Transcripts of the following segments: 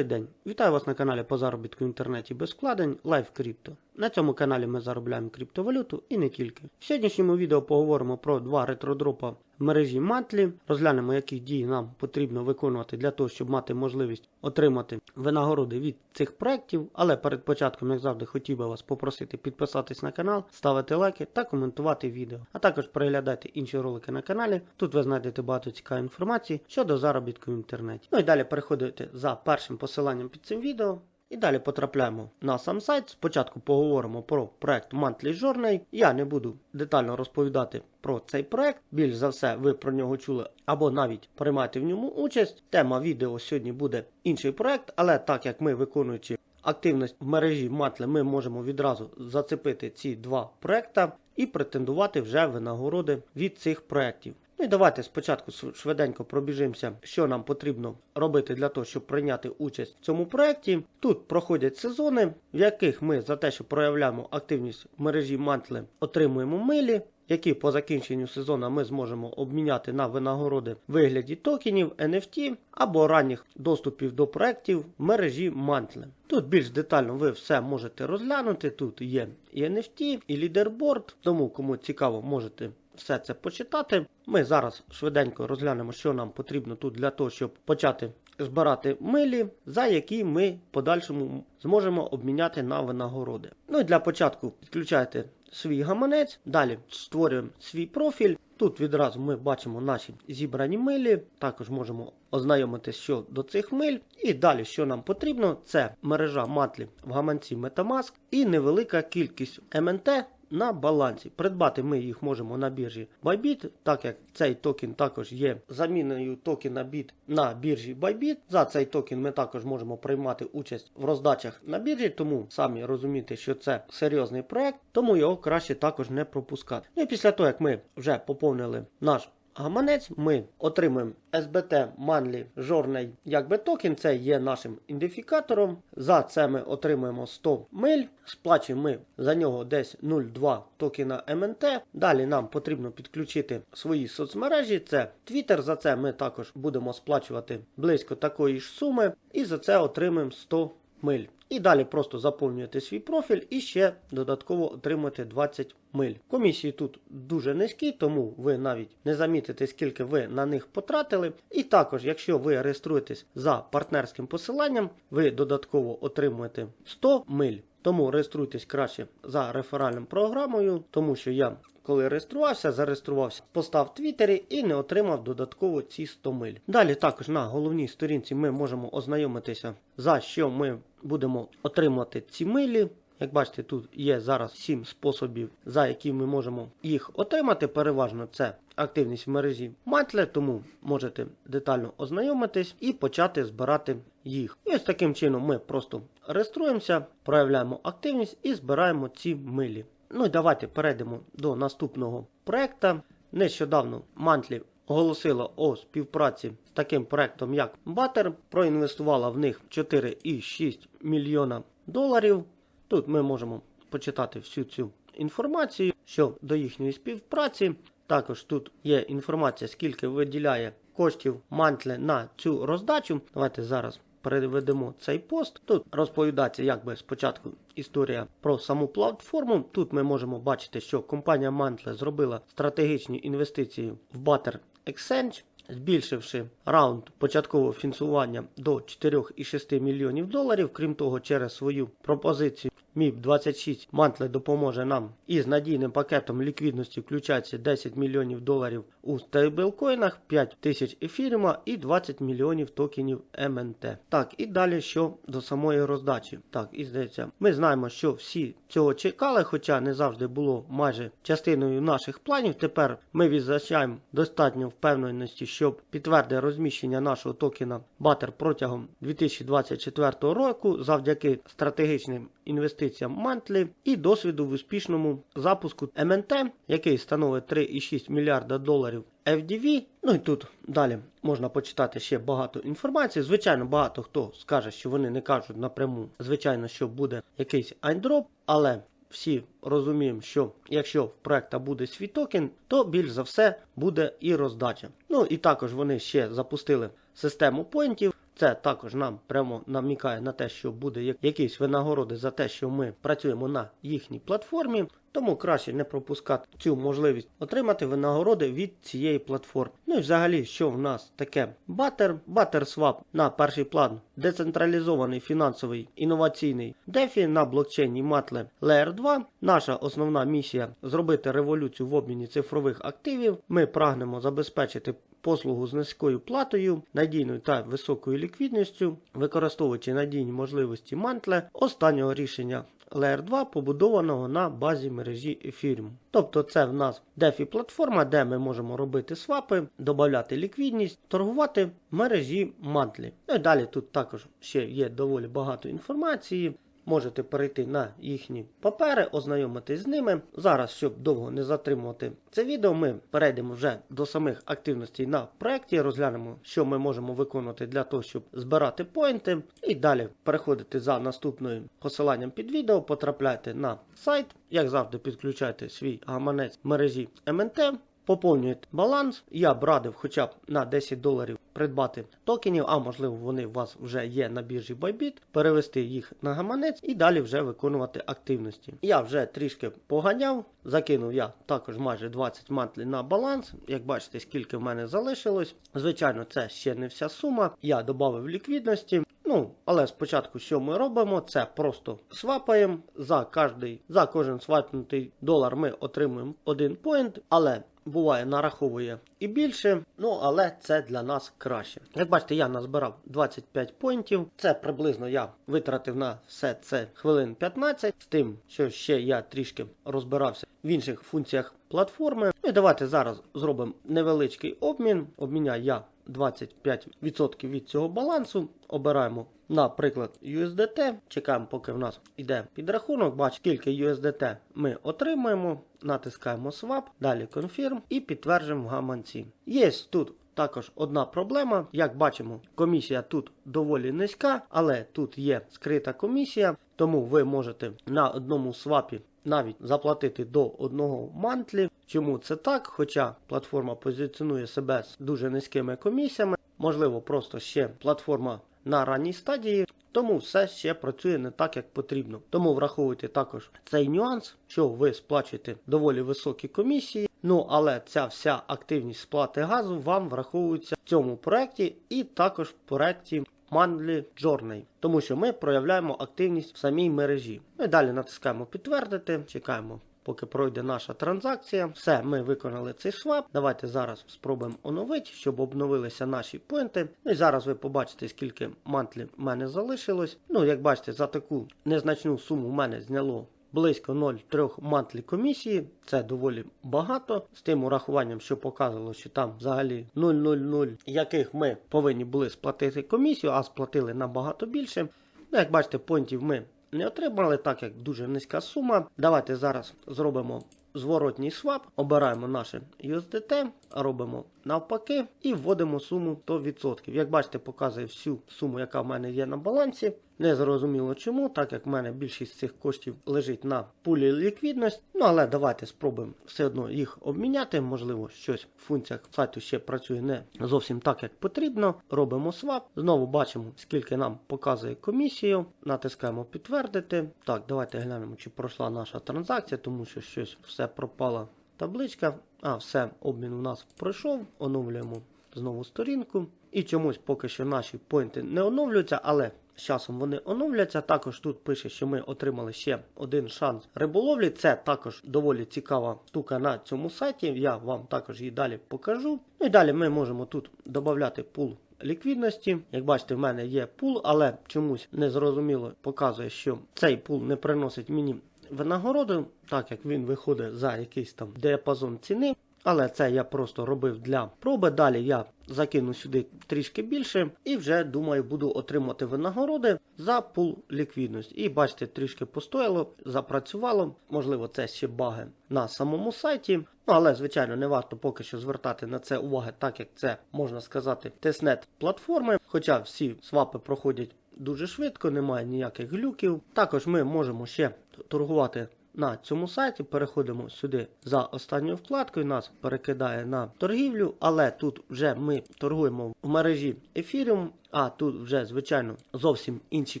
Добрий день! Вітаю вас на каналі по заробітку в інтернеті без вкладень Live Crypto. На цьому каналі ми заробляємо криптовалюту і не тільки. В сьогоднішньому відео поговоримо про два ретродропа мережі Мантлі, розглянемо, які дії нам потрібно виконувати для того, щоб мати можливість отримати винагороди від цих проєктів. Але перед початком, як завжди, хотів би вас попросити підписатись на канал, ставити лайки та коментувати відео. А також переглядайте інші ролики на каналі. Тут ви знайдете багато цікавої інформації щодо заробітку в інтернеті. Ну і далі переходите за першим посиланням під цим відео. І далі потрапляємо на сам сайт. Спочатку поговоримо про проект Monthly Journey. Я не буду детально розповідати про цей проект. Більш за все, ви про нього чули або навіть приймаєте в ньому участь. Тема відео сьогодні буде інший проект, але так як ми виконуючи активність в мережі Monthly, ми можемо відразу зацепити ці два проекта і претендувати вже винагороди від цих проєктів. Ну і давайте спочатку швиденько пробіжимося, що нам потрібно робити для того, щоб прийняти участь в цьому проєкті. Тут проходять сезони, в яких ми за те, що проявляємо активність в мережі Мантли, отримуємо милі. Які по закінченню сезону ми зможемо обміняти на винагороди в вигляді токенів, NFT або ранніх доступів до проєктів в мережі Mantle. Тут більш детально ви все можете розглянути. Тут є і NFT, і лідерборд, тому кому цікаво, можете все це почитати. Ми зараз швиденько розглянемо, що нам потрібно тут для того, щоб почати збирати милі, за які ми в подальшому зможемо обміняти на винагороди. Ну і для початку підключайте свій гаманець, далі створюємо свій профіль. Тут відразу ми бачимо наші зібрані милі, також можемо ознайомитися що до цих миль. І далі, що нам потрібно, це мережа матлі в гаманці Metamask і невелика кількість МНТ на балансі. Придбати ми їх можемо на біржі Bybit, так як цей токен також є заміною токена BIT на біржі Bybit. За цей токен ми також можемо приймати участь в роздачах на біржі, тому самі розумієте, що це серйозний проект, тому його краще також не пропускати. Ну і після того, як ми вже поповнили наш гаманець, ми отримуємо SBT Manly Journey якби токен, це є нашим ідентифікатором. За це ми отримуємо 100 миль, сплачуємо ми за нього десь 0,2 токена МНТ. Далі нам потрібно підключити свої соцмережі. Це Twitter, за це ми також будемо сплачувати близько такої ж суми, і за це отримаємо 100 миль. І далі просто заповнюєте свій профіль і ще додатково отримуєте 20 миль. Комісії тут дуже низькі, тому ви навіть не замітите, скільки ви на них потратили. І також, якщо ви реєструєтесь за партнерським посиланням, ви додатково отримуєте 100 миль. Тому реєструйтесь краще за реферальною програмою, тому що я, коли реєструвався, зареєструвався в поста в Твіттері і не отримав додатково ці 100 миль. Далі також на головній сторінці ми можемо ознайомитися, за що ми будемо отримувати ці милі. Як бачите, тут є зараз 7 способів, за які ми можемо їх отримати. Переважно це активність в мережі Матле, тому можете детально ознайомитись і почати збирати їх. І ось таким чином ми просто реєструємося, проявляємо активність і збираємо ці милі. Ну і давайте перейдемо до наступного проекта. Нещодавно Мантлі оголосила о співпраці з таким проектом, як Butter, проінвестувала в них 4,6 мільйона доларів. Тут ми можемо почитати всю цю інформацію щодо їхньої співпраці. Також тут є інформація, скільки виділяє коштів Мантле на цю роздачу. Давайте зараз переведемо цей пост. Тут розповідається, якби спочатку історія про саму платформу. Тут ми можемо бачити, що компанія Mantle зробила стратегічні інвестиції в Butter Exchange, збільшивши раунд початкового фінансування до 4,6 мільйонів доларів. Крім того, через свою пропозицію MIP 26 Мантле допоможе нам із надійним пакетом ліквідності включається 10 мільйонів доларів у стейблкоїнах, 5 тисяч ефіріма і 20 мільйонів токенів МНТ. Так, і далі що до самої роздачі. Так, і здається, ми знаємо, що всі цього чекали, хоча не завжди було майже частиною наших планів. Тепер ми відзначаємо достатньо впевненості, щоб підтвердити розміщення нашого токена Butter протягом 2024 року завдяки стратегічним інвестиціям Мантлі і досвіду в успішному запуску МНТ, який становить 3,6 мільярда доларів FDV. Ну і тут далі можна почитати ще багато інформації. Звичайно, багато хто скаже, що вони не кажуть напряму. Звичайно, що буде якийсь айндроп, але всі розуміємо, що якщо в проекта буде свій токен, то більш за все буде і роздача. Ну і також вони ще запустили систему поінтів. Це також нам прямо намікає на те, що буде як- якісь винагороди за те, що ми працюємо на їхній платформі. Тому краще не пропускати цю можливість отримати винагороди від цієї платформи. Ну і взагалі, що в нас таке Butter, ButterSwap на перший план, децентралізований фінансовий інноваційний DeFi на блокчейні Matle Layer 2. Наша основна місія зробити революцію в обміні цифрових активів. Ми прагнемо забезпечити послугу з низькою платою, надійною та високою ліквідністю, використовуючи надійні можливості Mantle останнього рішення Layer 2, побудованого на базі мережі Ethereum. Тобто це в нас DeFi платформа, де ми можемо робити свапи, додати ліквідність, торгувати мережі Mantle. Ну і далі тут також ще є доволі багато інформації. Можете перейти на їхні папери, ознайомитись з ними. Зараз, щоб довго не затримувати це відео, ми перейдемо вже до самих активностей на проєкті, розглянемо, що ми можемо виконувати для того, щоб збирати поінти. І далі переходите за наступним посиланням під відео, потрапляйте на сайт. Як завжди, підключайте свій гаманець мережі МНТ. Поповнюєте баланс. Я б радив хоча б на 10 доларів придбати токенів, а можливо вони у вас вже є на біржі Bybit, перевести їх на гаманець і далі вже виконувати активності. Я вже трішки поганяв, закинув я також майже 20 мантлів на баланс. Як бачите, скільки в мене залишилось. Звичайно, це ще не вся сума. Я додав ліквідності. Ну, але спочатку, що ми робимо, це просто свапаємо за кожний, за кожен свапнутий долар ми отримуємо один поінт, але буває нараховує і більше, ну але це для нас краще. Як бачите, я назбирав 25 поінтів. Це приблизно я витратив на все це хвилин 15, з тим, що ще я трішки розбирався в інших функціях платформи. Ну і давайте зараз зробимо невеличкий обмін. Обміняю я 25% від цього балансу. Обираємо, наприклад, USDT. Чекаємо, поки в нас йде підрахунок. Бачимо, скільки USDT ми отримаємо. Натискаємо Swap, далі Confirm і підтверджуємо в гаманці. Є тут. Також одна проблема. Як бачимо, комісія тут доволі низька, але тут є скрита комісія, тому ви можете на одному свапі навіть заплатити до одного мантлі. Чому це так? Хоча платформа позиціонує себе з дуже низькими комісіями, можливо, просто ще платформа на ранній стадії. Тому все ще працює не так, як потрібно. Тому враховуйте також цей нюанс, що ви сплачуєте доволі високі комісії. Ну але ця вся активність сплати газу вам враховується в цьому проєкті і також в проєкті Monthly Journey, тому що ми проявляємо активність в самій мережі. І далі натискаємо підтвердити, чекаємо. Поки пройде наша транзакція, все, ми виконали цей свап. Давайте зараз спробуємо оновити, щоб обновилися наші поінти. Ну і зараз ви побачите, скільки мантлів в мене залишилось. Ну, як бачите, за таку незначну суму в мене зняло близько 0,3 мантлі комісії. Це доволі багато. З тим урахуванням, що показувало, що там взагалі 0,00, яких ми повинні були сплатити комісію, а сплатили набагато більше. Ну, як бачите, поінтів ми не отримали, так як дуже низька сума. Давайте зараз зробимо зворотній свап, обираємо наше USDT, робимо навпаки і вводимо суму 100%. Як бачите, показує всю суму, яка в мене є на балансі. Не зрозуміло чому, так як в мене більшість цих коштів лежить на пулі ліквідності. Ну але давайте спробуємо все одно їх обміняти. Можливо, щось в функціях сайту ще працює не зовсім так, як потрібно. Робимо свап. Знову бачимо, скільки нам показує комісію. Натискаємо підтвердити. Так, давайте глянемо, чи пройшла наша транзакція, тому що щось все пропала табличка. А, все, обмін у нас пройшов. Оновлюємо знову сторінку. І чомусь поки що наші поінти не оновлюються, але з часом вони оновляться. Також тут пише, що ми отримали ще один шанс риболовлі. Це також доволі цікава штука на цьому сайті. Я вам також її далі покажу. Ну і далі ми можемо тут додати пул. Ліквідності, як бачите, в мене є пул, але чомусь незрозуміло показує, що цей пул не приносить мені винагороду, так як він виходить за якийсь там діапазон ціни. Але це я просто робив для проби. Далі я закину сюди трішки більше і вже думаю, буду отримати винагороди за пул ліквідності. І бачите, трішки постояло, запрацювало. Можливо, це ще баги на самому сайті. Ну, але, звичайно, не варто поки що звертати на це уваги, так як це можна сказати, тестнет платформи. Хоча всі свапи проходять дуже швидко, немає ніяких глюків. Також ми можемо ще торгувати на цьому сайті. Переходимо сюди за останньою вкладкою. Нас перекидає на торгівлю, але тут вже ми торгуємо в мережі Ethereum, а тут вже, звичайно, зовсім інші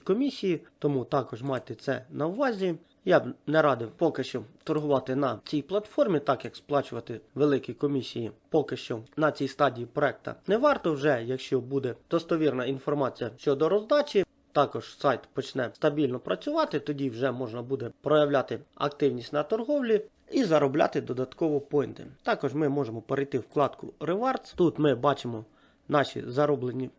комісії, тому також майте це на увазі. Я б не радив поки що торгувати на цій платформі, так як сплачувати великі комісії поки що на цій стадії проекта не варто вже, якщо буде достовірна інформація щодо роздачі. Також сайт почне стабільно працювати, тоді вже можна буде проявляти активність на торговлі і заробляти додатково поінти. Також ми можемо перейти в вкладку Rewards. Тут ми бачимо наші зароблені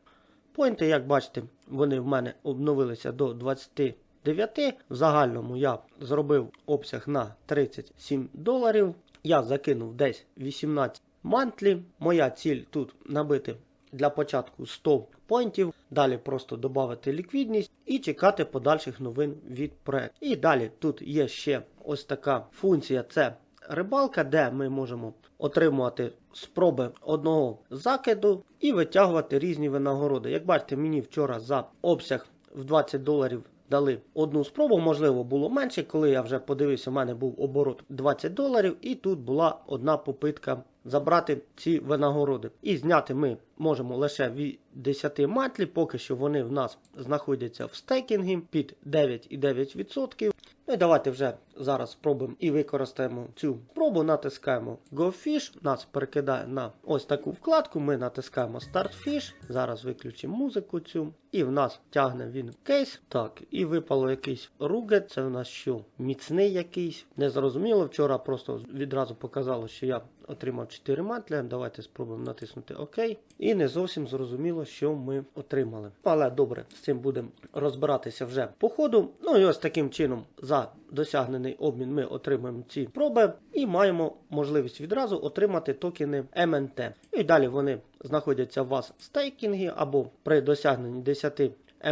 поінти. Як бачите, вони в мене обновилися до 29. В загальному я зробив обсяг на 37 доларів. Я закинув десь 18 мантлі. Моя ціль тут набити для початку 100 поінтів. Далі просто додати ліквідність і чекати подальших новин від проекту. І далі тут є ще ось така функція: це рибалка, де ми можемо отримувати спроби одного закиду і витягувати різні винагороди. Як бачите, мені вчора за обсяг в 20 доларів дали одну спробу, можливо, було менше, коли я вже подивився, у мене був оборот 20 доларів, і тут була одна попитка забрати ці винагороди. І зняти ми можемо лише від 10 матлі, поки що вони в нас знаходяться в стейкінгі під 9,9%. Ну і давайте вже зараз спробуємо і використаємо цю спробу. Натискаємо GoFish, нас перекидає на ось таку вкладку. Ми натискаємо Start Fish. Зараз виключимо музику цю. І в нас тягне він кейс. Так, і випало якийсь ругет. Це в нас що? Міцний якийсь. Незрозуміло. Вчора просто відразу показало, що я отримав 4 матля. Давайте спробуємо натиснути ОК. І не зовсім зрозуміло, що ми отримали. Але добре, з цим будемо розбиратися вже по ходу. Ну і ось таким чином за досягнений обмін ми отримаємо ці проби і маємо можливість відразу отримати токени МНТ. І далі вони знаходяться у вас в стейкінгі або при досягненні 10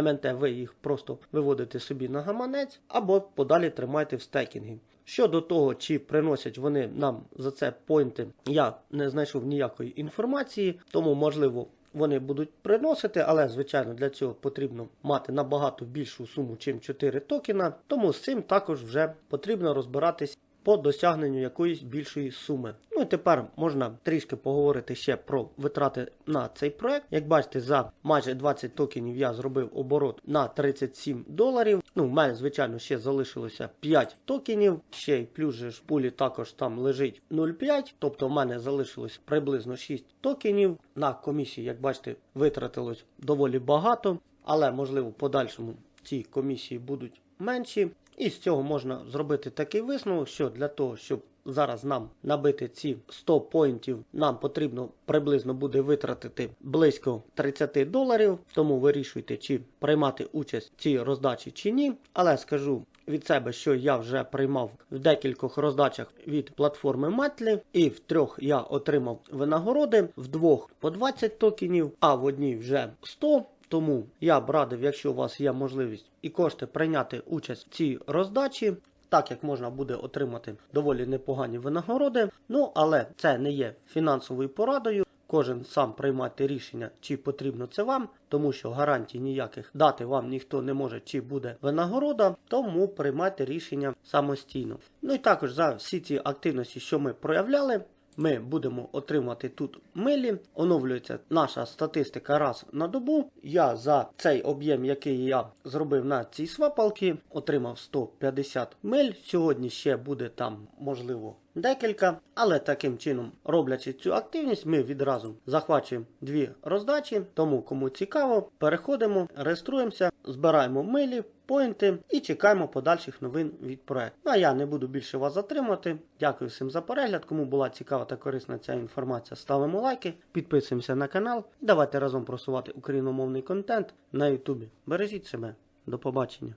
МНТ ви їх просто виводите собі на гаманець, або подалі тримаєте в стейкінгі. Щодо того, чи приносять вони нам за це поінти, я не знайшов ніякої інформації, тому можливо. Вони будуть приносити, але звичайно для цього потрібно мати набагато більшу суму, чим 4 токена. Тому з цим також вже потрібно розбиратись по досягненню якоїсь більшої суми. Ну і тепер можна трішки поговорити ще про витрати на цей проект. Як бачите, за майже 20 токенів я зробив оборот на 37 доларів. Ну, в мене, звичайно, ще залишилося 5 токенів. Ще й плюс же ж пулі також там лежить 0,5. Тобто в мене залишилось приблизно 6 токенів. На комісії, як бачите, витратилось доволі багато, але можливо в подальшому ці комісії будуть менші. І з цього можна зробити такий висновок, що для того, щоб зараз нам набити ці 100 поінтів, нам потрібно приблизно буде витратити близько 30 доларів. Тому вирішуйте, чи приймати участь в цій роздачі чи ні. Але скажу. Від себе, що я вже приймав в декількох роздачах від платформи Матлі, і в трьох я отримав винагороди, в двох по 20 токенів, а в одній вже 100. Тому я б радив, якщо у вас є можливість і кошти прийняти участь в цій роздачі, так як можна буде отримати доволі непогані винагороди. Ну але це не є фінансовою порадою. Кожен сам приймати рішення, чи потрібно це вам, тому що гарантій ніяких дати вам ніхто не може, чи буде винагорода, тому приймайте рішення самостійно. Ну і також за всі ці активності, що ми проявляли. Ми будемо отримати тут милі. Оновлюється наша статистика раз на добу. Я за цей об'єм, який я зробив на цій свапалці, отримав 150 миль. Сьогодні ще буде там, можливо, декілька. Але таким чином, роблячи цю активність, ми відразу захвачуємо дві роздачі. Тому, кому цікаво, переходимо, реєструємося, збираємо милі. Поінти і чекаємо подальших новин від проекту. Ну, а я не буду більше вас затримати. Дякую всім за перегляд. Кому була цікава та корисна ця інформація, ставимо лайки, підписуємося на канал. Давайте разом просувати україномовний контент на Ютубі. Бережіть себе. До побачення.